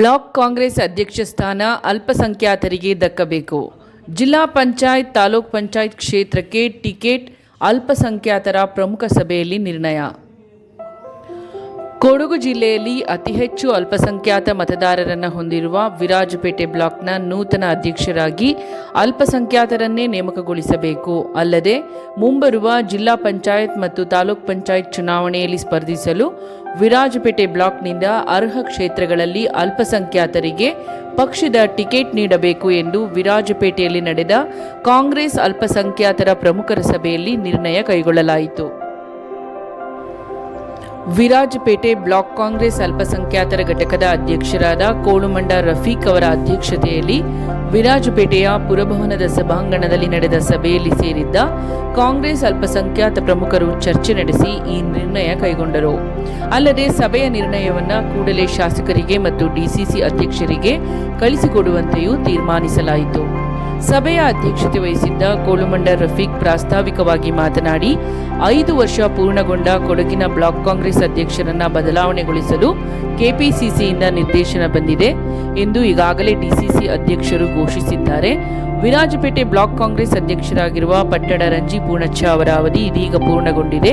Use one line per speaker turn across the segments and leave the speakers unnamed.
Block Congress ಅಧ್ಯಕ್ಷ ಸ್ಥಾನ ಅಲ್ಪಸಂಖ್ಯಾತರಿಗೆ ದಕ್ಕಬೇಕು. ಜಿಲ್ಲಾ ಪಂಚಾಯತ್, ತಾಲೂಕ್ ಪಂಚಾಯತ್ ಕ್ಷೇತ್ರಕ್ಕೆ ಟಿಕೆಟ್ ಅಲ್ಪಸಂಖ್ಯಾತರ ಪ್ರಮುಖ ಸಭೆಯಲ್ಲಿ ನಿರ್ಣಯ. ಕೊಡಗು ಜಿಲ್ಲೆಯಲ್ಲಿ ಅತಿ ಹೆಚ್ಚು ಅಲ್ಪಸಂಖ್ಯಾತ ಮತದಾರರನ್ನು ಹೊಂದಿರುವ ವಿರಾಜಪೇಟೆ ಬ್ಲಾಕ್ನ ನೂತನ ಅಧ್ಯಕ್ಷರಾಗಿ ಅಲ್ಪಸಂಖ್ಯಾತರನ್ನೇ ನೇಮಕಗೊಳಿಸಬೇಕು. ಅಲ್ಲದೆ ಮುಂಬರುವ ಜಿಲ್ಲಾ ಪಂಚಾಯತ್ ಮತ್ತು ತಾಲೂಕ್ ಪಂಚಾಯತ್ ಚುನಾವಣೆಯಲ್ಲಿ ಸ್ಪರ್ಧಿಸಲು ವಿರಾಜಪೇಟೆ ಬ್ಲಾಕ್ನಿಂದ ಅರ್ಹ ಕ್ಷೇತ್ರಗಳಲ್ಲಿ ಅಲ್ಪಸಂಖ್ಯಾತರಿಗೆ ಪಕ್ಷದ ಟಿಕೆಟ್ ನೀಡಬೇಕು ಎಂದು ವಿರಾಜಪೇಟೆಯಲ್ಲಿ ನಡೆದ ಕಾಂಗ್ರೆಸ್ ಅಲ್ಪಸಂಖ್ಯಾತರ ಪ್ರಮುಖರ ಸಭೆಯಲ್ಲಿ ನಿರ್ಣಯ ಕೈಗೊಳ್ಳಲಾಯಿತು. ವಿರಾಜಪೇಟೆ ಬ್ಲಾಕ್ ಕಾಂಗ್ರೆಸ್ ಅಲ್ಪಸಂಖ್ಯಾತರ ಘಟಕದ ಅಧ್ಯಕ್ಷರಾದ ಕೋಳುಮಂಡ ರಫೀಕ್ ಅವರ ಅಧ್ಯಕ್ಷತೆಯಲ್ಲಿ ವಿರಾಜಪೇಟೆಯ ಪುರಭವನದ ಸಭಾಂಗಣದಲ್ಲಿ ನಡೆದ ಸಭೆಯಲ್ಲಿ ಸೇರಿದ್ದ ಕಾಂಗ್ರೆಸ್ ಅಲ್ಪಸಂಖ್ಯಾತ ಪ್ರಮುಖರು ಚರ್ಚೆ ನಡೆಸಿ ಈ ನಿರ್ಣಯ ಕೈಗೊಂಡರು. ಅಲ್ಲದೆ ಸಭೆಯ ನಿರ್ಣಯವನ್ನು ಕೂಡಲೇ ಶಾಸಕರಿಗೆ ಮತ್ತು ಡಿಸಿಸಿ ಅಧ್ಯಕ್ಷರಿಗೆ ಕಳಿಸಿಕೊಡುವಂತೆಯೂ ತೀರ್ಮಾನಿಸಲಾಯಿತು. ಸಭೆಯ ಅಧ್ಯಕ್ಷತೆ ವಹಿಸಿದ್ದ ಕೋಳುಮಂಡ ರಫೀಕ್ ಪ್ರಾಸ್ತಾವಿಕವಾಗಿ ಮಾತನಾಡಿ, ಐದು ವರ್ಷ ಪೂರ್ಣಗೊಂಡ ಕೊಡಗಿನ ಬ್ಲಾಕ್ ಕಾಂಗ್ರೆಸ್ ಅಧ್ಯಕ್ಷರನ್ನ ಬದಲಾವಣೆಗೊಳಿಸಲು ಕೆಪಿಸಿಸಿಯಿಂದ ನಿರ್ದೇಶನ ಬಂದಿದೆ ಎಂದು ಈಗಾಗಲೇ ಡಿಸಿಸಿ ಅಧ್ಯಕ್ಷರು ಘೋಷಿಸಿದ್ದಾರೆ. ವಿರಾಜಪೇಟೆ ಬ್ಲಾಕ್ ಕಾಂಗ್ರೆಸ್ ಅಧ್ಯಕ್ಷರಾಗಿರುವ ಪಟ್ಟಣ ರಂಜಿ ಪೂರ್ಣಚ್ಚ ಅವರ ಅವಧಿ ಇದೀಗ ಪೂರ್ಣಗೊಂಡಿದೆ.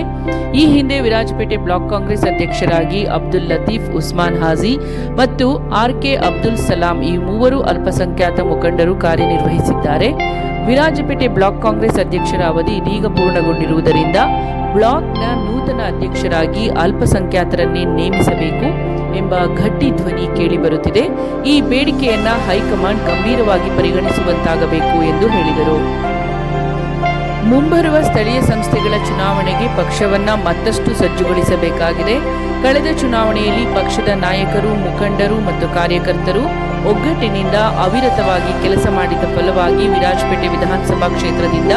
ಈ ಹಿಂದೆ ವಿರಾಜಪೇಟೆ ಬ್ಲಾಕ್ ಕಾಂಗ್ರೆಸ್ ಅಧ್ಯಕ್ಷರಾಗಿ ಅಬ್ದುಲ್ ಲತೀಫ್, ಉಸ್ಮಾನ್ ಹಾಜಿ ಮತ್ತು ಆರ್ ಕೆ ಅಬ್ದುಲ್ ಸಲಾಂ ಈ ಮೂವರು ಅಲ್ಪಸಂಖ್ಯಾತ ಮುಖಂಡರು ಕಾರ್ಯನಿರ್ವಹಿಸಿದ್ದಾರೆ. ವಿರಾಜಪೇಟೆ ಬ್ಲಾಕ್ ಕಾಂಗ್ರೆಸ್ ಅಧ್ಯಕ್ಷರ ಅವಧಿ ಇದೀಗ ಪೂರ್ಣಗೊಂಡಿರುವುದರಿಂದ ಬ್ಲಾಕ್ನ ನೂತನ ಅಧ್ಯಕ್ಷರಾಗಿ ಅಲ್ಪಸಂಖ್ಯಾತರನ್ನೇ ನೇಮಿಸಬೇಕು. ಎಂಬ ಗಟ್ಟಿ ಧ್ವನಿ ಕೇಳಿಬರುತ್ತಿದೆ. ಈ ಬೇಡಿಕೆಯನ್ನ ಹೈಕಮಾಂಡ್ ಗಂಭೀರವಾಗಿ ಪರಿಗಣಿಸುವಂತಾಗಬೇಕು ಎಂದು ಹೇಳಿದರು. ಮುಂಬರುವ ಸ್ಥಳೀಯ ಸಂಸ್ಥೆಗಳ ಚುನಾವಣೆಗೆ ಪಕ್ಷವನ್ನ ಮತ್ತಷ್ಟು ಸಜ್ಜುಗೊಳಿಸಬೇಕಾಗಿದೆ. ಕಳೆದ ಚುನಾವಣೆಯಲ್ಲಿ ಪಕ್ಷದ ನಾಯಕರು, ಮುಖಂಡರು ಮತ್ತು ಕಾರ್ಯಕರ್ತರು ಒಗ್ಗಟ್ಟಿನಿಂದ ಅವಿರತವಾಗಿ ಕೆಲಸ ಮಾಡಿದ ಫಲವಾಗಿ ವಿರಾಜಪೇಟೆ ವಿಧಾನಸಭಾ ಕ್ಷೇತ್ರದಿಂದ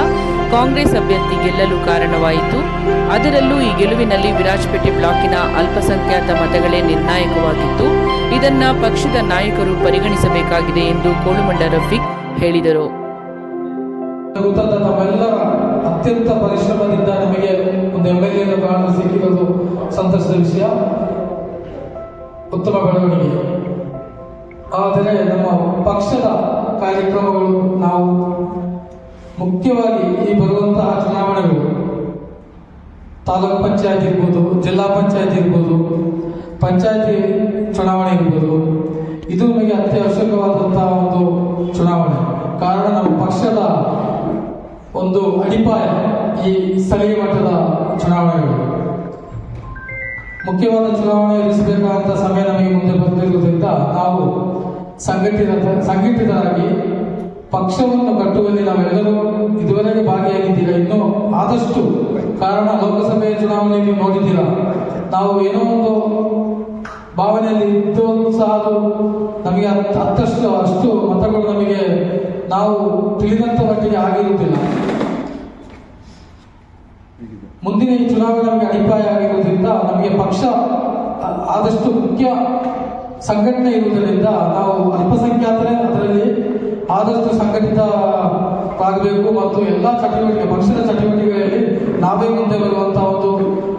ಕಾಂಗ್ರೆಸ್ ಅಭ್ಯರ್ಥಿ ಗೆಲ್ಲಲು ಕಾರಣವಾಯಿತು. ಅದರಲ್ಲೂ ಈ ಗೆಲುವಿನಲ್ಲಿ ವಿರಾಜಪೇಟೆ ಬ್ಲಾಕಿನ ಅಲ್ಪಸಂಖ್ಯಾತ ಮತಗಳೇ ನಿರ್ಣಾಯಕವಾಗಿತ್ತು. ಇದನ್ನ ಪಕ್ಷದ ನಾಯಕರು ಪರಿಗಣಿಸಬೇಕಾಗಿದೆ ಎಂದು ಕೋಳುಮಂಡ ರಫೀಕ್ ಹೇಳಿದರು.
ಅತ್ಯಂತ ಪರಿಶ್ರಮದಿಂದ ನಮಗೆ ಒಂದು ಎಂ ಎಲ್ ಎನ್ನು ಕಾಣಲು ಸಿಕ್ಕಿರೋದು ಸಂತಸದ ವಿಷಯ. ಉತ್ತಮ ಬೆಳವಣಿಗೆ. ಆದರೆ ನಮ್ಮ ಪಕ್ಷದ ಕಾರ್ಯಕ್ರಮಗಳು ನಾವು ಮುಖ್ಯವಾಗಿ ಈ ಬರುವಂತಹ ಚುನಾವಣೆಗಳು ತಾಲೂಕ್ ಪಂಚಾಯತ್ ಇರ್ಬೋದು, ಜಿಲ್ಲಾ ಪಂಚಾಯತ್ ಇರ್ಬೋದು, ಪಂಚಾಯತಿ ಚುನಾವಣೆ ಇರ್ಬೋದು, ಇದು ನಮಗೆ ಅತ್ಯವಶ್ಯಕವಾದಂತಹ ಒಂದು ಚುನಾವಣೆ. ಕಾರಣ ನಮ್ಮ ಪಕ್ಷದ ಒಂದು ಅಡಿಪಾಯ ಈ ಸ್ಥಳೀಯ ಮಟ್ಟದ ಚುನಾವಣೆಗಳು. ಮುಖ್ಯವಾದ ಚುನಾವಣೆ ಎದುರಿಸಬೇಕಾದಂಥ ಸಮಯ ನಮಗೆ ಮುಂದೆ ಬರುತ್ತಿರುವುದರಿಂದ ನಾವು ಸಂಘಟಿತ, ಸಂಘಟಿತರಾಗಿ ಪಕ್ಷವನ್ನು ಕಟ್ಟುವಲ್ಲಿ ನಾವೆಲ್ಲರೂ ಇದುವರೆಗೆ ಭಾಗಿಯಾಗಿದ್ದೀರಾ ಇನ್ನು ಆದಷ್ಟು ಕಾರಣ ಲೋಕಸಭೆಯ ಚುನಾವಣೆಯಲ್ಲಿ ನೋಡಿದ್ದೀರಾ? ನಾವು ಏನೋ ಒಂದು ಭಾವನೆಯಲ್ಲಿ ಇದ್ದು ಸಹ ಅದು ನಮಗೆ ಹತ್ತಷ್ಟು ಅಷ್ಟು ಮತಗಳು ನಮಗೆ ನಾವು ತಿಳಿದಂತ ಮಟ್ಟಿಗೆ ಆಗಿರುವುದಿಲ್ಲ. ಮುಂದಿನ ಈ ಚುನಾವಣೆ ನಮಗೆ ಅಡಿಪಾಯ ಆಗಿರುವುದರಿಂದ ನಮಗೆ ಪಕ್ಷ ಆದಷ್ಟು ಮುಖ್ಯ ಸಂಘಟನೆ ಇರುವುದರಿಂದ ನಾವು ಅಲ್ಪಸಂಖ್ಯಾತರೇ ಅದರಲ್ಲಿ ಆದಷ್ಟು ಸಂಘಟಿತರಾಗಬೇಕು ಮತ್ತು ಎಲ್ಲ ಚಟುವಟಿಕೆ, ಪಕ್ಷದ ಚಟುವಟಿಕೆಗಳಲ್ಲಿ ನಾವೇ ಮುಂದೆ ಬರುವಂತಹ ಒಂದು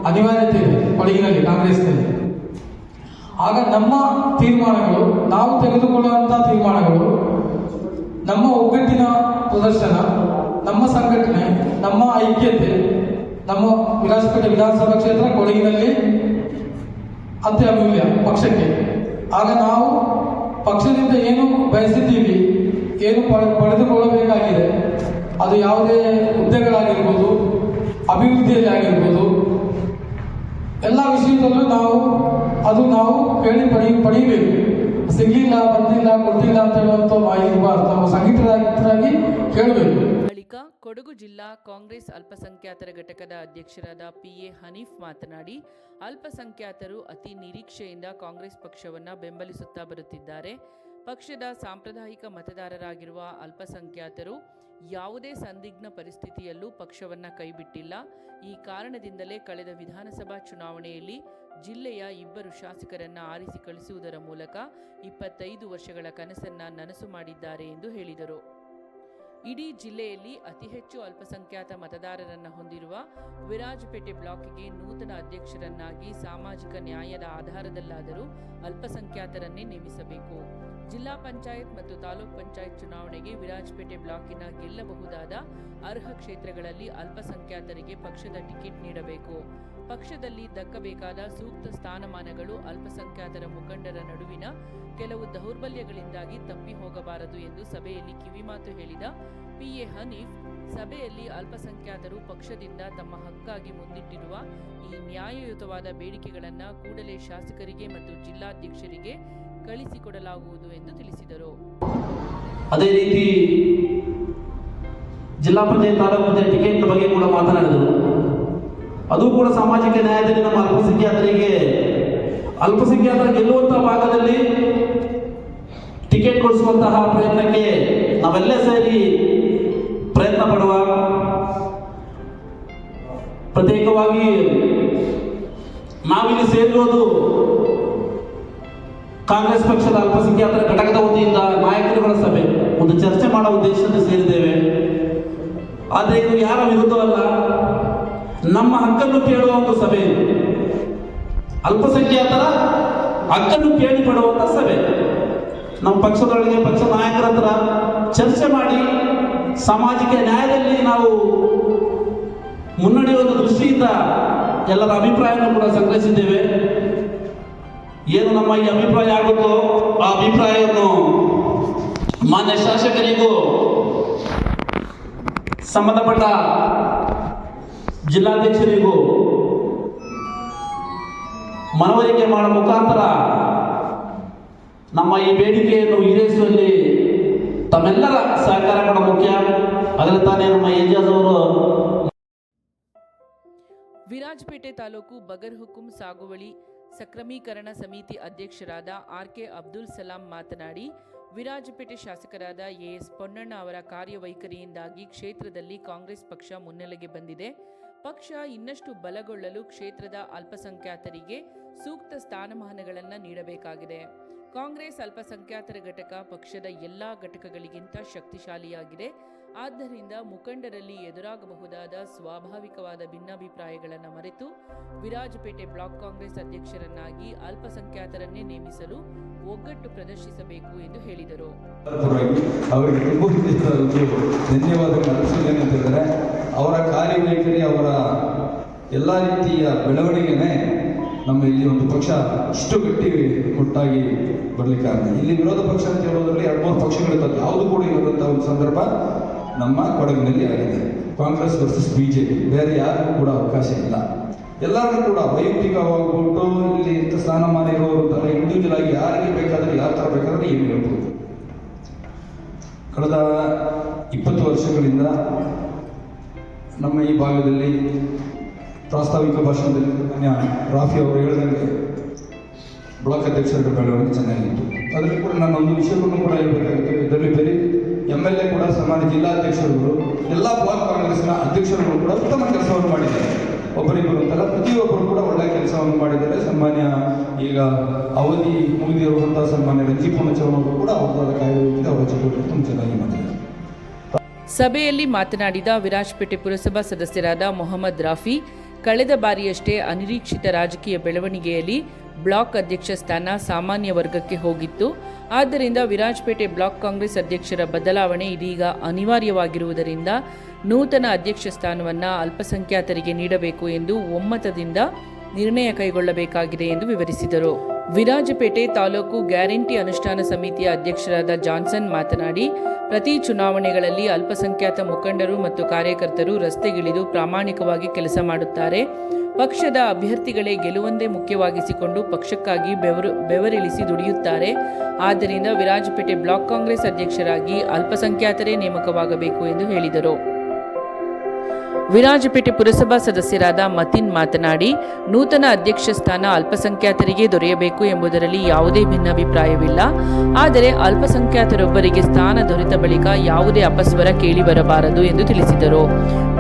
ಅನಿವಾರ್ಯತೆ ಇದೆ ಕೊಡಗಿನಲ್ಲಿ ಕಾಂಗ್ರೆಸ್ನಲ್ಲಿ ಆಗ ನಮ್ಮ ತೀರ್ಮಾನಗಳು, ನಾವು ತೆಗೆದುಕೊಳ್ಳುವಂತಹ ತೀರ್ಮಾನಗಳು, ನಮ್ಮ ಒಗ್ಗಟ್ಟಿನ ಪ್ರದರ್ಶನ, ನಮ್ಮ ಸಂಘಟನೆ, ನಮ್ಮ ಐಕ್ಯತೆ, ನಮ್ಮ ವಿರಾಜಪೇಟೆ ವಿಧಾನಸಭಾ ಕ್ಷೇತ್ರ ಕೊಡಗಿನಲ್ಲಿ ಅತ್ಯಮೂಲ್ಯ ಪಕ್ಷಕ್ಕೆ. ಆಗ ನಾವು ಪಕ್ಷದಿಂದ ಏನು ಬಯಸಿದ್ದೀವಿ? ಏನು ಪಡೆ- ಪಡೆದುಕೊಳ್ಳಬೇಕಾಗಿದೆ? ಅದು ಯಾವುದೇ ಹುದ್ದೆಗಳಾಗಿರ್ಬೋದು ಅಭಿವೃದ್ಧಿಯಲ್ಲಿ ಆಗಿರ್ಬೋದು ಎಲ್ಲ ವಿಷಯದಲ್ಲೂ ನಾವು, ಅದು ನಾವು ಕೇಳಿ ಪಡಿ, ಪಡೀಬೇಕು. ಸಿಗ್ಲಿಲ್ಲ, ಬಂದಿಲ್ಲ, ಕೊಟ್ಟಿಲ್ಲ ಅಂತ ಹೇಳುವಂತ ಮಾಹಿತಿ ನಾವು ಸಂಘಟಿತರಾಗಿ ಕೇಳಬೇಕು
ಬಳಿಕ ಕೊಡಗು ಜಿಲ್ಲಾ ಕಾಂಗ್ರೆಸ್ ಅಲ್ಪಸಂಖ್ಯಾತರ ಘಟಕದ ಅಧ್ಯಕ್ಷರಾದ ಪಿಎ ಹನೀಫ್ ಮಾತನಾಡಿ, ಅಲ್ಪಸಂಖ್ಯಾತರು ಅತಿ ನಿರೀಕ್ಷೆಯಿಂದ ಕಾಂಗ್ರೆಸ್ ಪಕ್ಷವನ್ನು ಬೆಂಬಲಿಸುತ್ತಾ ಬರುತ್ತಿದ್ದಾರೆ. ಪಕ್ಷದ ಸಾಂಪ್ರದಾಯಿಕ ಮತದಾರರಾಗಿರುವ ಅಲ್ಪಸಂಖ್ಯಾತರು ಯಾವುದೇ ಸಂದಿಗ್ಧ ಪರಿಸ್ಥಿತಿಯಲ್ಲೂ ಪಕ್ಷವನ್ನ ಕೈಬಿಟ್ಟಿಲ್ಲ. ಈ ಕಾರಣದಿಂದಲೇ ಕಳೆದ ವಿಧಾನಸಭಾ ಚುನಾವಣೆಯಲ್ಲಿ ಜಿಲ್ಲೆಯ ಇಬ್ಬರು ಶಾಸಕರನ್ನ ಆರಿಸಿ ಕಳಿಸುವುದರ ಮೂಲಕ ಇಪ್ಪತ್ತೈದು ವರ್ಷಗಳ ಕನಸನ್ನ ನನಸು ಮಾಡಿದ್ದಾರೆ ಎಂದು ಹೇಳಿದರು. ಇಡೀ ಜಿಲ್ಲೆಯಲ್ಲಿ ಅತಿ ಹೆಚ್ಚು ಅಲ್ಪಸಂಖ್ಯಾತ ಮತದಾರರನ್ನ ಹೊಂದಿರುವ ವಿರಾಜಪೇಟೆ ಬ್ಲಾಕ್ಗೆ ನೂತನ ಅಧ್ಯಕ್ಷರನ್ನಾಗಿ ಸಾಮಾಜಿಕ ನ್ಯಾಯದ ಆಧಾರದಲ್ಲಾದರೂ ಅಲ್ಪಸಂಖ್ಯಾತರನ್ನೇ ನೇಮಿಸಬೇಕು. ಜಿಲ್ಲಾ ಪಂಚಾಯತ್ ಮತ್ತು ತಾಲೂಕ್ ಪಂಚಾಯತ್ ಚುನಾವಣೆಗೆ ವಿರಾಜಪೇಟೆ ಬ್ಲಾಕಿನ ಗೆಲ್ಲಬಹುದಾದ ಅರ್ಹ ಕ್ಷೇತ್ರಗಳಲ್ಲಿ ಅಲ್ಪಸಂಖ್ಯಾತರಿಗೆ ಪಕ್ಷದ ಟಿಕೆಟ್ ನೀಡಬೇಕು. ಪಕ್ಷದಲ್ಲಿ ದಕ್ಕಬೇಕಾದ ಸೂಕ್ತ ಸ್ಥಾನಮಾನಗಳು ಅಲ್ಪಸಂಖ್ಯಾತರ ಮುಖಂಡರ ನಡುವಿನ ಕೆಲವು ದೌರ್ಬಲ್ಯಗಳಿಂದಾಗಿ ತಪ್ಪಿ ಹೋಗಬಾರದು ಎಂದು ಸಭೆಯಲ್ಲಿ ಕಿವಿಮಾತು ಹೇಳಿದ ಪಿಎ ಹನೀಫ್, ಸಭೆಯಲ್ಲಿ ಅಲ್ಪಸಂಖ್ಯಾತರು ಪಕ್ಷದಿಂದ ತಮ್ಮ ಹಕ್ಕಾಗಿ ಮುಂದಿಟ್ಟಿರುವ ಈ ನ್ಯಾಯಯುತವಾದ ಬೇಡಿಕೆಗಳನ್ನು ಕೂಡಲೇ ಶಾಸಕರಿಗೆ ಮತ್ತು ಜಿಲ್ಲಾಧ್ಯಕ್ಷರಿಗೆ ಕಳಿಸಿಕೊಡಲಾಗುವುದು ಎಂದು ತಿಳಿಸಿದರು.
ಅದೇ ರೀತಿ ಜಿಲ್ಲಾ ಪಂಚಾಯತ್ ತಾಲೂಕು ಪಂಚಾಯತ್ ಟಿಕೆಟ್ ಬಗ್ಗೆ ಕೂಡ ಮಾತನಾಡಿದರು. ಅದು ಕೂಡ ಸಾಮಾಜಿಕ ನ್ಯಾಯದಲ್ಲಿ ನಮ್ಮ ಅಲ್ಪಸಂಖ್ಯಾತರಿಗೆ ಅಲ್ಪಸಂಖ್ಯಾತರ ಗೆಲ್ಲುವಂತಹ ಭಾಗದಲ್ಲಿ ಟಿಕೆಟ್ ಕೊಡಿಸುವಂತಹ ಪ್ರಯತ್ನಕ್ಕೆ ನಾವೆಲ್ಲ ಸೇರಿ ಪ್ರಯತ್ನ ಪಡುವ ಪ್ರತ್ಯೇಕವಾಗಿ ನಾವಿಲ್ಲಿ ಸೇರಿರೋದು ಕಾಂಗ್ರೆಸ್ ಪಕ್ಷದ ಅಲ್ಪಸಂಖ್ಯಾತರ ಘಟಕದ ವತಿಯಿಂದ ನಾಯಕರುಗಳ ಸಭೆ. ಒಂದು ಚರ್ಚೆ ಮಾಡುವ ಉದ್ದೇಶದಿಂದ ಸೇರಿದ್ದೇವೆ. ಆದರೆ ಇದು ಯಾರ ವಿರುದ್ಧವಲ್ಲ? ನಮ್ಮ ಹಕ್ಕನ್ನು ಕೇಳುವ ಒಂದು ಸಭೆ. ಅಲ್ಪಸಂಖ್ಯಾತರ ಹಕ್ಕನ್ನು ಕೇಳಿ ಪಡುವಂತ ಸಭೆ. ನಮ್ಮ ಪಕ್ಷದೊಳಗೆ ಪಕ್ಷ ನಾಯಕರ ಹತ್ರ ಚರ್ಚೆ ಮಾಡಿ ಸಾಮಾಜಿಕ ನ್ಯಾಯದಲ್ಲಿ ನಾವು ಮುನ್ನಡೆಯುವ ದೃಷ್ಟಿಯಿಂದ ಎಲ್ಲರ ಅಭಿಪ್ರಾಯವನ್ನು ಕೂಡ ಸಂಗ್ರಹಿಸಿದ್ದೇವೆ. ಏನು ನಮ್ಮ ಈ ಅಭಿಪ್ರಾಯ ಆಗುತ್ತೋ ಆ ಅಭಿಪ್ರಾಯವನ್ನು ಮಾನ್ಯ ಶಾಸಕರಿಗೂ ಸಂಬಂಧಪಟ್ಟ ಜಿಲ್ಲಾಧ್ಯಕ್ಷರಿಗೂ ಮನವರಿಕೆ ಮಾಡುವ ಮುಖಾಂತರ ನಮ್ಮ ಈ ಬೇಡಿಕೆಯನ್ನು ಈಡೇರಿಸುವಲ್ಲಿ ತಮ್ಮೆಲ್ಲರ ಸಹಕಾರ ಕೂಡ ಮುಖ್ಯ. ಅದರಲ್ಲಿ ತಾನೇ ನಮ್ಮ ಏಜಾಜ್ ಅವರು
ವಿರಾಜಪೇಟೆ ತಾಲೂಕು ಬಗರ್ ಹುಕುಂ ಸಾಗುವಳಿ ಸಕ್ರಮೀಕರಣ ಸಮಿತಿ ಅಧ್ಯಕ್ಷರಾದ ಆರ್ ಕೆ ಅಬ್ದುಲ್ ಸಲಾಂ ಮಾತನಾಡಿ, ವಿರಾಜಪೇಟೆ ಶಾಸಕರಾದ ಎಎಸ್ ಪೊನ್ನಣ್ಣ ಅವರ ಕಾರ್ಯವೈಖರಿಯಿಂದಾಗಿ ಕ್ಷೇತ್ರದಲ್ಲಿ ಕಾಂಗ್ರೆಸ್ ಪಕ್ಷ ಮುನ್ನೆಲೆಗೆ ಬಂದಿದೆ. ಪಕ್ಷ ಇನ್ನಷ್ಟು ಬಲಗೊಳ್ಳಲು ಕ್ಷೇತ್ರದ ಅಲ್ಪಸಂಖ್ಯಾತರಿಗೆ ಸೂಕ್ತ ಸ್ಥಾನಮಾನಗಳನ್ನು ನೀಡಬೇಕಾಗಿದೆ. ಕಾಂಗ್ರೆಸ್ ಅಲ್ಪಸಂಖ್ಯಾತರ ಘಟಕ ಪಕ್ಷದ ಎಲ್ಲಾ ಘಟಕಗಳಿಗಿಂತ ಶಕ್ತಿಶಾಲಿಯಾಗಿದೆ. ಆದ್ದರಿಂದ ಮುಖಂಡರಲ್ಲಿ ಎದುರಾಗಬಹುದಾದ ಸ್ವಾಭಾವಿಕವಾದ ಭಿನ್ನಾಭಿಪ್ರಾಯಗಳನ್ನು ಮರೆತು ವಿರಾಜಪೇಟೆ ಬ್ಲಾಕ್ ಕಾಂಗ್ರೆಸ್ ಅಧ್ಯಕ್ಷರನ್ನಾಗಿ ಅಲ್ಪಸಂಖ್ಯಾತರನ್ನೇ ನೇಮಿಸಲು ಒಗ್ಗಟ್ಟು ಪ್ರದರ್ಶಿಸಬೇಕು ಎಂದು ಹೇಳಿದರು.
ಅವರ ಕಾರ್ಯವೈಖರಿ ಅವರ ಎಲ್ಲ ರೀತಿಯ ಬೆಳವಣಿಗೆನೇ ನಮ್ಮ ಇಲ್ಲಿ ಒಂದು ಪಕ್ಷ ಇಷ್ಟು ಗಟ್ಟಿ ಒಟ್ಟಾಗಿ ಬರ್ಲಿಕ್ಕೆ ಕಾರಣ ಇಲ್ಲಿ. ವಿರೋಧ ಪಕ್ಷ ಅಂತ ಹೇಳೋದ್ರಲ್ಲಿ ಎರಡು ಮೂರು ಪಕ್ಷಗಳಿರ್ತದೆ ಯಾವುದು ಕೂಡ ಇರುವಂಥ ಒಂದು ಸಂದರ್ಭ ನಮ್ಮ ಕೊಡಗಿನಲ್ಲಿ ಆಗಿದೆ. Congress versus BJP. ಬೇರೆ ಯಾರಿಗೂ ಕೂಡ ಅವಕಾಶ ಇಲ್ಲ. ಎಲ್ಲರೂ ಕೂಡ ವೈಯಕ್ತಿಕವಾಗ್ಬಿಟ್ಟು ಇಲ್ಲಿ ಇಂಥ ಸ್ಥಾನಮಾನ ಇರೋರು ಇಂಡಿವಿಜುವಲ್ ಆಗಿ ಯಾರಿಗೆ ಬೇಕಾದ್ರೆ ಯಾವ ಥರ ಬೇಕಾದ್ರೆ ಏನು ಹೇಳ್ಬೋದು. ಕಳೆದ ಇಪ್ಪತ್ತು ವರ್ಷಗಳಿಂದ ನಮ್ಮ ಈ ಭಾಗದಲ್ಲಿ ಪ್ರಾಸ್ತಾವಿಕ ಭಾಷಣದಲ್ಲಿ ಮಾನ್ಯ ರಾಫಿ ಅವರು ಹೇಳಿದಂಗೆ ಬ್ಲಾಕ್ ಅಧ್ಯಕ್ಷರ ಬೆಳವಣಿಗೆ ಚೆನ್ನಾಗಿತ್ತು ಅದರಲ್ಲಿ ಕೂಡ ನಾನು ಒಂದು ವಿಷಯವನ್ನು ಕೂಡ ಹೇಳಬೇಕಾಗಿತ್ತು. ಇದರಲ್ಲಿ ಬರೀ ಎಂ ಎಲ್ ಎ ಕೂಡ ಸಮಾನ ಜಿಲ್ಲಾಧ್ಯಕ್ಷರುಗಳು, ಎಲ್ಲ ಬ್ಲಾಕ್ ಕಾಂಗ್ರೆಸ್ನ ಅಧ್ಯಕ್ಷರುಗಳು ಕೂಡ ಉತ್ತಮ ಕೆಲಸವನ್ನು ಮಾಡಿದ್ದಾರೆ. ಒಬ್ಬರಿಬ್ಬರು ಅಂತಲ್ಲ, ಪ್ರತಿಯೊಬ್ಬರು ಕೂಡ ಒಳ್ಳೆಯ ಕೆಲಸವನ್ನು ಮಾಡಿದ್ದಾರೆ. ಸನ್ಮಾನ್ಯ ಈಗ ಅವಧಿ ಮುಗಿದಿರುವಂತಹ ಸನ್ಮಾನ್ಯ ರಂಜಿ ಪೂರ್ಣಚರಣವರು ಕೂಡ ಅವರದಾದ ಕಾರ್ಯದಿಂದ ಅವರ ಚಟುವಟಿಕೆ ತುಂಬ ಚೆನ್ನಾಗಿ ಮಾಡಿದ್ದಾರೆ.
ಸಭೆಯಲ್ಲಿ ಮಾತನಾಡಿದ ವಿರಾಜಪೇಟೆ ಪುರಸಭಾ ಸದಸ್ಯರಾದ ಮೊಹಮ್ಮದ್ ರಾಫಿ ಕಳೆದ ಬಾರಿಯಷ್ಟೇ ಅನಿರೀಕ್ಷಿತ ರಾಜಕೀಯ ಬೆಳವಣಿಗೆಯಲ್ಲಿ ಬ್ಲಾಕ್ ಅಧ್ಯಕ್ಷ ಸ್ಥಾನ ಸಾಮಾನ್ಯ ವರ್ಗಕ್ಕೆ ಹೋಗಿತ್ತು. ಆದ್ದರಿಂದ ವಿರಾಜಪೇಟೆ ಬ್ಲಾಕ್ ಕಾಂಗ್ರೆಸ್ ಅಧ್ಯಕ್ಷರ ಬದಲಾವಣೆ ಇದೀಗ ಅನಿವಾರ್ಯವಾಗಿರುವುದರಿಂದ ನೂತನ ಅಧ್ಯಕ್ಷ ಸ್ಥಾನವನ್ನು ಅಲ್ಪಸಂಖ್ಯಾತರಿಗೆ ನೀಡಬೇಕು ಎಂದು ಒಮ್ಮತದಿಂದ ನಿರ್ಣಯ ಕೈಗೊಳ್ಳಬೇಕಾಗಿದೆ ಎಂದು ವಿವರಿಸಿದರು. ವಿರಾಜಪೇಟೆ ತಾಲೂಕು ಗ್ಯಾರಂಟಿ ಅನುಷ್ಠಾನ ಸಮಿತಿಯ ಅಧ್ಯಕ್ಷರಾದ ಜಾನ್ಸನ್ ಮಾತನಾಡಿ ಪ್ರತಿ ಚುನಾವಣೆಗಳಲ್ಲಿ ಅಲ್ಪಸಂಖ್ಯಾತ ಮುಖಂಡರು ಮತ್ತು ಕಾರ್ಯಕರ್ತರು ರಸ್ತೆಗಿಳಿದು ಪ್ರಾಮಾಣಿಕವಾಗಿ ಕೆಲಸ ಮಾಡುತ್ತಾರೆ. ಪಕ್ಷದ ಅಭ್ಯರ್ಥಿಗಳೇ ಗೆಲುವಂದೇ ಮುಖ್ಯವಾಗಿಸಿಕೊಂಡು ಪಕ್ಷಕ್ಕಾಗಿ ಬೆವರು, ಬೆವರಿಳಿಸಿ ದುಡಿಯುತ್ತಾರೆ. ಆದ್ದರಿಂದ ವಿರಾಜಪೇಟೆ ಬ್ಲಾಕ್ ಕಾಂಗ್ರೆಸ್ ಅಧ್ಯಕ್ಷರಾಗಿ ಅಲ್ಪಸಂಖ್ಯಾತರೇ ನೇಮಕವಾಗಬೇಕು ಎಂದು ಹೇಳಿದರು. ವಿರಾಜಪೇಟೆ ಪುರಸಭಾ ಸದಸ್ಯರಾದ ಮತಿನ್ ಮಾತನಾಡಿ, ನೂತನ ಅಧ್ಯಕ್ಷ ಸ್ಥಾನ ಅಲ್ಪಸಂಖ್ಯಾತರಿಗೆ ದೊರೆಯಬೇಕು ಎಂಬುದರಲ್ಲಿ ಯಾವುದೇ ಭಿನ್ನಾಭಿಪ್ರಾಯವಿಲ್ಲ. ಆದರೆ ಅಲ್ಪಸಂಖ್ಯಾತರೊಬ್ಬರಿಗೆ ಸ್ಥಾನ ದೊರೆತ ಬಳಿಕ ಯಾವುದೇ ಅಪಸ್ವರ ಕೇಳಿಬರಬಾರದು ಎಂದು ತಿಳಿಸಿದರು.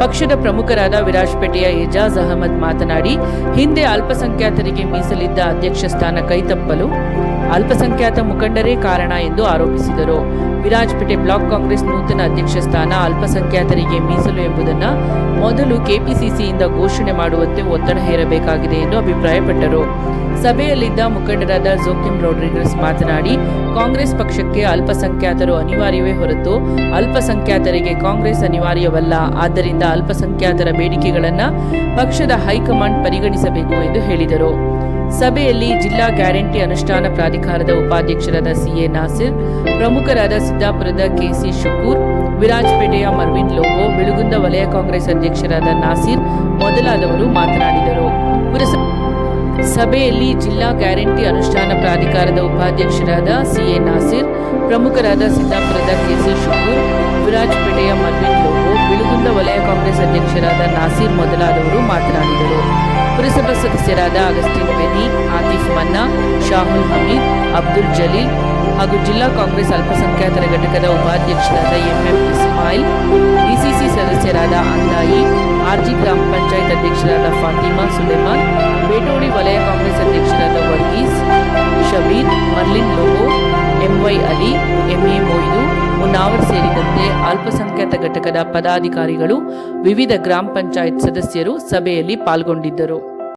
ಪಕ್ಷದ ಪ್ರಮುಖರಾದ ವಿರಾಜಪೇಟೆಯ ಎಜಾಜ್ ಅಹಮದ್ ಮಾತನಾಡಿ, ಹಿಂದೆ ಅಲ್ಪಸಂಖ್ಯಾತರಿಗೆ ಮೀಸಲಿದ್ದ ಅಧ್ಯಕ್ಷ ಸ್ಥಾನ ಕೈತಪ್ಪಲು ಅಲ್ಪಸಂಖ್ಯಾತ ಮುಖಂಡರೇ ಕಾರಣ ಎಂದು ಆರೋಪಿಸಿದರು. ವಿರಾಜಪೇಟೆ ಬ್ಲಾಕ್ ಕಾಂಗ್ರೆಸ್ ನೂತನ ಅಧ್ಯಕ್ಷ ಸ್ಥಾನ ಅಲ್ಪಸಂಖ್ಯಾತರಿಗೆ ಮೀಸಲು ಎಂಬುದನ್ನು ಮೊದಲು ಕೆಪಿಸಿಸಿಯಿಂದ ಘೋಷಣೆ ಮಾಡುವಂತೆ ಒತ್ತಡ ಹೇರಬೇಕಾಗಿದೆ ಎಂದು ಅಭಿಪ್ರಾಯಪಟ್ಟರು. ಸಭೆಯಲ್ಲಿದ್ದ ಮುಖಂಡರಾದ ಜೋಕಿಮ್ ರೋಡ್ರಿಗಸ್ ಮಾತನಾಡಿ, ಕಾಂಗ್ರೆಸ್ ಪಕ್ಷಕ್ಕೆ ಅಲ್ಪಸಂಖ್ಯಾತರು ಅನಿವಾರ್ಯವೇ ಹೊರತು ಅಲ್ಪಸಂಖ್ಯಾತರಿಗೆ ಕಾಂಗ್ರೆಸ್ ಅನಿವಾರ್ಯವಲ್ಲ. ಆದ್ದರಿಂದ ಅಲ್ಪಸಂಖ್ಯಾತರ ಬೇಡಿಕೆಗಳನ್ನು ಪಕ್ಷದ ಹೈಕಮಾಂಡ್ ಪರಿಗಣಿಸಬೇಕು ಎಂದು ಹೇಳಿದರು. ಸಭೆಯಲ್ಲಿ ಜಿಲ್ಲಾ ಗ್ಯಾರಂಟಿ ಅನುಷ್ಠಾನ ಪ್ರಾಧಿಕಾರದ ಉಪಾಧ್ಯಕ್ಷರಾದ ಸಿಎ ನಾಸಿರ್, ಪ್ರಮುಖರಾದ ಸಿದ್ದಾಪುರದ ಕೆಸಿ ಶುಕೂರ್ ವಿರಾಜಪೇಟೆಯ ಮರ್ವಿನ್ ಲೋಗೋ ಬಿಳುಗುಂದ ವಲಯ ಕಾಂಗ್ರೆಸ್ ಅಧ್ಯಕ್ಷರಾದ ನಾಸಿರ್ ಮೊದಲಾದವರು ಮಾತನಾಡಿದರು. ಸಭೆಯಲ್ಲಿ ಜಿಲ್ಲಾ ಗ್ಯಾರಂಟಿ ಅನುಷ್ಠಾನ ಪ್ರಾಧಿಕಾರದ ಉಪಾಧ್ಯಕ್ಷರಾದ ಸಿಎ ನಾಸಿರ್, ಪ್ರಮುಖರಾದ ಸಿದ್ದಾಪುರದ ಕೆಸಿ ಶುಕೂರ್, ವಿರಾಜಪೇಟೆಯ ಮರ್ವಿನ್ ಲೋಗೋ ಬಿಳುಗುಂದ ವಲಯ ಕಾಂಗ್ರೆಸ್ ಅಧ್ಯಕ್ಷರಾದ ನಾಸಿರ್ ಮೊದಲಾದವರು ಮಾತನಾಡಿದರು. ಪುರಸಭಾ ಸದಸ್ಯರಾದ ಅಗಸ್ಟಿನ್ ಬೆನಿ ಆತಿಫ್ ಮನ್ನಾ, ಶಾಹುಲ್ ಹಮೀದ್, ಅಬ್ದುಲ್ ಜಲೀಲ್ ಹಾಗೂ ಜಿಲ್ಲಾ ಕಾಂಗ್ರೆಸ್ ಅಲ್ಪಸಂಖ್ಯಾತರ ಘಟಕದ ಉಪಾಧ್ಯಕ್ಷರಾದ ಎಂಎಂ ಇಸ್ಮಾಯಿಲ್, ಡಿಸಿಸಿ ಸದಸ್ಯರಾದ ಅಂದಾಯಿ, ಆರ್ಜಿ ಗ್ರಾಮ ಪಂಚಾಯತ್ ಅಧ್ಯಕ್ಷರಾದ ಫಾತಿಮಾ ಸುಲೇಮಾನ್, ಬೇಟೋಡಿ ವಲಯ ಕಾಂಗ್ರೆಸ್ ಅಧ್ಯಕ್ಷರಾದ ವರ್ಗೀಸ್, ಶಬೀರ್, ಮರ್ಲಿನ್ ಲೋಬೋ ಎಂವೈ ಅಲಿ ಮೊಯ್ದು ಮುನ್ನಾವರ್ ಸೇರಿದಂತೆ ಅಲ್ಪಸಂಖ್ಯಾತ ಘಟಕದ ಪದಾಧಿಕಾರಿಗಳು ವಿವಿಧ ಗ್ರಾಮ ಪಂಚಾಯತ್ ಸದಸ್ಯರು ಸಭೆಯಲ್ಲಿ ಪಾಲ್ಗೊಂಡಿದ್ದರು.